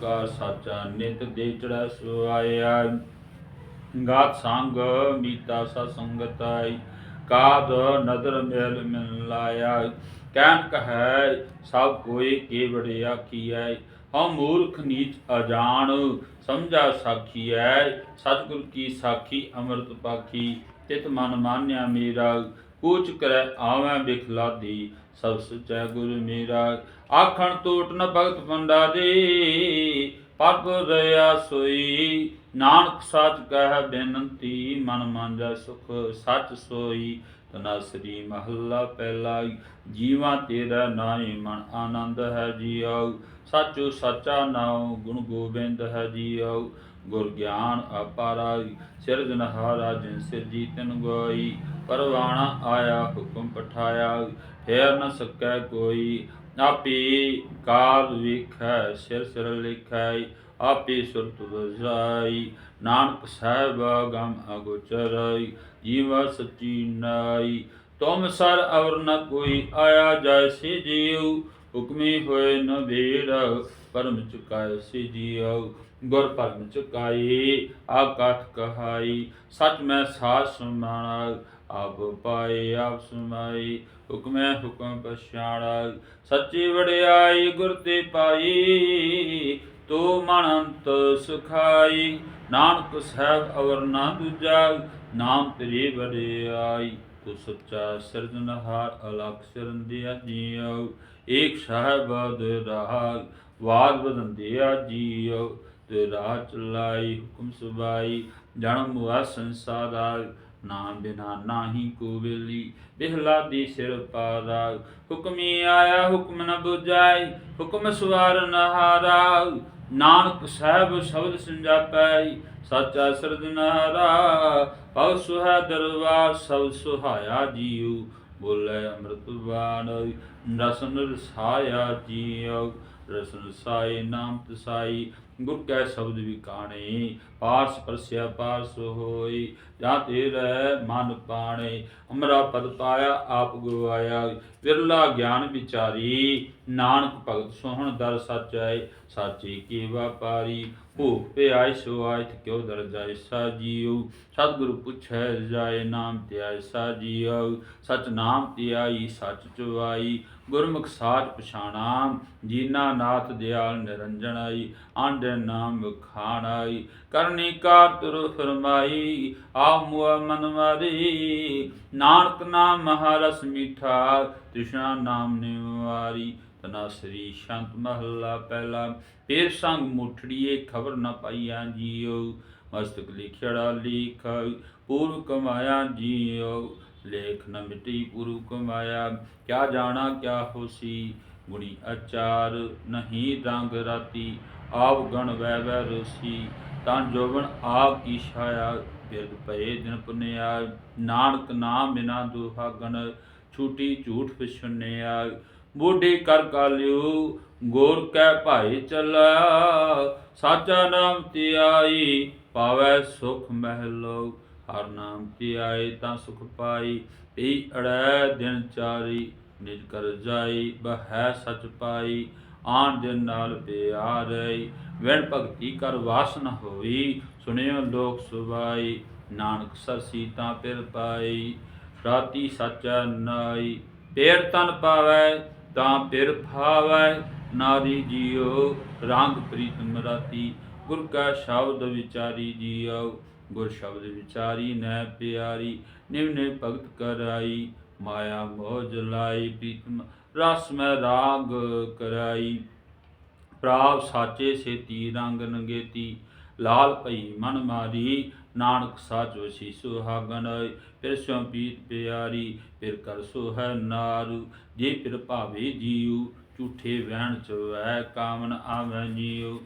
ਕਾ ਸਾਚਾ ਨਿਤ ਦੇ ਚੜਾ ਸੁਆਇਆ। ਗਾਤ ਸੰਗ ਮੀਤਾ ਸਾ ਸੰਗਤਾਈ। ਕਾਦ ਨਦਰ ਮੇਲ ਮਿਲ ਲਾਇਆ। ਕਹਿਨ ਕਹੈ, ਸਭ ਕੋਈ ਕੇਵੜ ਆਖੀਐ। ਹਉ ਮੂਰਖ ਨੀਚ ਅਜਾਣ, ਸਮਝਾ ਸਾਖੀਐ। ਸਤਿਗੁਰ ਕੀ ਸਾਖੀ, ਅੰਮ੍ਰਿਤ ਪਾਖੀ। ਤਿਤ ਮਨ ਮਾਨਿਆ ਮੇਰਾ। ਕੂਚ ਕਰੈ ਆਵੈ ਬਿਖਲਾਦੀ ਸਭ ਸੁਚੈ ਗੁਰ ਮੇਰਾ। ਆਖਣ ਟੋਟ ਨ ਭਗਤ ਪੰਡਾ ਦੇ ਪਰਪ ਰਿਆ ਸੋਈ। ਨਾਨਕ ਸੱਚ ਕਹਿ ਬੇਨਤੀ, ਮਨ ਮਾਂਜਾ ਸੁਖ ਸੱਚ ਸੋਈ। ਤਨਾਸਰੀ ਮਹੱਲਾ ਪਹਿਲਾ, ਜੀਵਾਂ ਤੇਰਾ ਨਾਏ ਮਨ ਆਨੰਦ ਹੈ ਜੀਉ ਸੱਚੋ ਸੱਚਾ ਨਾਉ, ਗੁਣ ਗੋਬਿੰਦ ਹੈ ਜੀਉ ਗੁਰ ਗਿਆਨ ਅਪਾਰਾ ਸਿਰਜਨਹਾਰਾ ਜਿਨ ਸਿਰਜੀ ਤਿਨ ਗੋਈ ਪਰਵਾਣਾ ਆਇਆ, ਹੁਕਮ ਪਠਾਇਆ, ਫੇਰ ਨ ਸਕੈ ਕੋਈ, ਆਪੀ ਕਾਲ ਵੇਖੈ, ਸਿਰ ਸਿਰ ਲਿਖੈ, ਆਪੇ ਸੁਰਤ ਵਜਾਈ ਨਾਨਕ ਸਾਹਿਬ ਗਮ ਅਗੋਚਰਈ, ਜੀਵ ਸਚੀ ਨਾਈ, ਤੁਮ ਸਰ ਅਵਰ ਨ ਕੋਈ ਆਇਆ ਜੈਸੀ ਜੀਉ, ਹੁਕਮੀ ਹੋਏ ਨ ਭੇੜ ਪਰਮ ਚੁਕਾਇ ਸੇ ਜੀਉ, ਗੁਰ ਪਰਮ ਚੁਕਾਈ ਆਕਾਠ ਕਹਾਈ, ਸਚ ਮੈਂ ਸਾਸ ਸਮਾਣਾ, ਆਪ ਪਾਏ, ਆਪ ਸਮਾਈ, ਹੁਕਮੈ ਹੁਕਮ ਪਛਾਣਾ, ਸੱਚੀ ਵਡਿਆਈ, ਗੁਰ ਤੇ ਪਾਈ, ਤੋ ਮਨ ਅੰਤ ਸੁਖਾਈ, ਨਾਨਕ ਸਾਹਿਬ ਅਵਰ ਨਾ ਦੂਜਾ, ਨਾਮ ਤੇਰੇ ਵਡਿਆਈ, ਤੂੰ ਸੱਚਾ ਸਿਰਜਨਹਾਰ ਅਲਖ ਸਿਰੰਦਿਆ ਜੀਉ, ਏਕ ਸਾਹਿਬ ਦੇ ਰਾਗ ਵਾਦ ਬਦੰਦਿਆ ਜੀਉ, ਤੇ ਰਾਹ ਚਲਾਈ ਹੁਕਮ ਸੁਬਾਈ ਜਨਮ ਮੁਆ ਸੰਸਾਰਾ ਨਾਮ ਬਿਨਾ ਨਾਹੀ ਕੋ ਵੇਲੀ ਬਿਹਲਾ ਦੀ ਸਿਰ ਪਾਰਾ, ਹੁਕਮੀ ਆਇਆ, ਹੁਕਮ ਨ ਬੁਝਾਈ। ਹੁਕਮ ਸਵਾਰ ਨਹਾਰਾ ਨਾਨਕ ਸਾਹਿਬ ਸ਼ਬਦ ਸੰਜਾਪੈ ਸੱਚਾ ਨਹਾਰਾ ਪਉ ਸੁਹਾ ਦਰਬਾਰ, ਸਭ ਸੁਹਾਇਆ ਜੀਉ। ਬੋਲੇ ਅੰਮ੍ਰਿਤ ਬਾਣ ਰਸਨ ਰਸਾਇਆ ਜੀਉ। ਰਸਨ ਸਾਈ, ਨਾਮ ਤਸਾਈ ਗੁਰ ਕੈ ਸ਼ਬਦ ਵਿਕਾਣੇ ਪਾਰਸ ਪਰਸਿਆ ਪਾਰਸ ਹੋਈ ਜਾ ਤੇ ਰਹਿ ਮਨ ਪਾਣੇ, ਅਮਰਾ ਪਦ ਪਾਇਆ, ਆਪ ਗੁਰੂ ਆਇਆ ਵਿਰਲਾ ਗਿਆਨ ਵਿਚਾਰੀ, ਨਾਨਕ ਭਗਤ ਸੋਹਣ ਦਰ ਸਚੈ ਸਾਚੀ ਕੀ ਵਾਪਾਰੀ ਭੂਖ ਪਿਆਇ ਸੋ ਆਇਤ ਕਿਉ ਦਰ ਜਾਇ ਸਾ ਜੀਉ ਸਤਿਗੁਰੂ ਪੁੱਛੈ ਜਾਏ ਨਾਮ ਧਿਆਇ ਸਾ ਜੀਉ ਸਚ ਨਾਮ ਧਿਆਈ ਸਚ ਚੁਆਈ ਗੁਰਮੁਖ ਸਾਚ ਪਛਾਣਾ ਜੀਨਾ ਨਾਥ ਦਿਆਲ ਨਿਰੰਜਨ ਆਈ ਆਂਡੇ ਨਾਮ ਖਾਣਾਈ ਕਰਨੀ ਕਾਰ ਤੁਰ ਫਰਮਾਈ ਆ ਮੁਆ ਮਨ ਮਾਰੀ ਨਾਨਕ ਨਾਮ ਮਹਾਰਸ ਮੀਠਾ ਤ੍ਰਿਸ਼ਨਾ ਨਾਮ ਨਿਵਾਰੀ ਤਨਾ ਸ੍ਰੀ ਸ਼ੰਤ ਮਹੱਲਾ ਪਹਿਲਾ। ਪੇਰ ਸੰਗ ਮੁਠੜੀਏ ਖਬਰ ਨਾ ਪਾਈਆਂ ਜੀਓ। ਮਸਤਕ ਲਿਖੜਾ ਲਿਖ ਪੂਰਵ ਕਮਾਇਆ ਜੀਓ। ਲੇਖ ਨ ਮਿਟੀ ਪੂਰਵ ਕਮਾਇਆ ਕਿਆ ਜਾਣਾ ਕਿਆ ਹੋਸੀ? ਗੁਣੀ ਅਚਾਰ ਨਹੀਂ ਰੰਗ ਰਾਤੀ, ਆਪ ਗਣ ਵੈ ਵੈ ਰੋਸੀ। ਤਾਂ ਜੋਬਨ ਆਪ ਕੀ ਛਾਇਆ ਬਿਰਦ ਪਏ ਦਿਨ ਪੁਨਿਆ। ਨਾਨਕ ਨਾਮ ਬਿਨਾ ਦੁਹਾ ਗਣ, ਛੂਟੀ ਝੂਠ ਵਿਸ਼ੁਨਿਆ ਬੋਢੇ ਕਰ ਕਾਲਿਓ, ਗੋਰ ਕੈ ਭਾਈ ਚੱਲਾ, ਸਾਚਾ ਨਾਮ ਧਿਆਈ, ਪਾਵੈ ਸੁਖ ਮਹਿਲੋ ਹਰ ਨਾਮ ਧਿਆਏ ਤਾਂ ਸੁਖ ਪਾਈ ਪੀ ਅੜੈ ਦਿਨ ਚਾਰੀ, ਨਿਜ ਕਰ ਜਾਈ, ਬਹਿ ਸਚ ਪਾਈ ਆਣ ਦਿਨ ਨਾਲ ਪਿਆਰਈ ਵੈਣ ਭਗਤੀ ਕਰ ਵਾਸਨ ਹੋਈ, ਸੁਣਿਓ ਲੋਕ ਸੁਭਾਈ, ਨਾਨਕ ਸਰਸੀ ਤਾਂ ਪਿਰ ਪਾਈ, ਰਾਤੀ ਸਚਾ ਨਾਈ, ਪੇਰ ਤਨ ਪਾਵੈ ਤਾਂ ਪਿਰ ਭਾਵੈ ਨਾਰੀ ਜੀਓ ਰੰਗ ਪ੍ਰੀਤਮ ਰਾਤੀ ਗੁਰ ਕਾ ਸ਼ਬਦ ਵਿਚਾਰੀ ਜੀਓ ਗੁਰ ਸ਼ਬਦ ਵਿਚਾਰੀ ਨੈ ਪਿਆਰੀ। ਨਿਵਨੇ ਭਗਤ ਕਰਾਈ, ਮਾਇਆ ਮੋਹ ਜਲਾਈ ਪ੍ਰੀਤਮ ਰਸ ਮੈਂ ਰਾਗ ਕਰਾਈ। ਪ੍ਰਾਪ ਸਾਚੇ ਸੇਤੀ ਰੰਗ ਨੰਗੇਤੀ। ਲਾਲ ਭਈ ਮਨ ਮਾਰੀ ਨਾਨਕ ਸਾਚ ਵਸੀ ਸੁਹਾਗਨ ਫਿਰ ਸਿਉ ਪੀਤ ਪਿਆਰੀ, ਫਿਰ ਕਰ ਸੋ ਹੈ ਨਾਰੂ, ਜੇ ਫਿਰ ਭਾਵੇ ਜੀਉ, ਝੂਠੇ ਵਹਿਣ ਚ ਵੈ ਕਾਮਨ ਆਵੈ ਜੀਉ।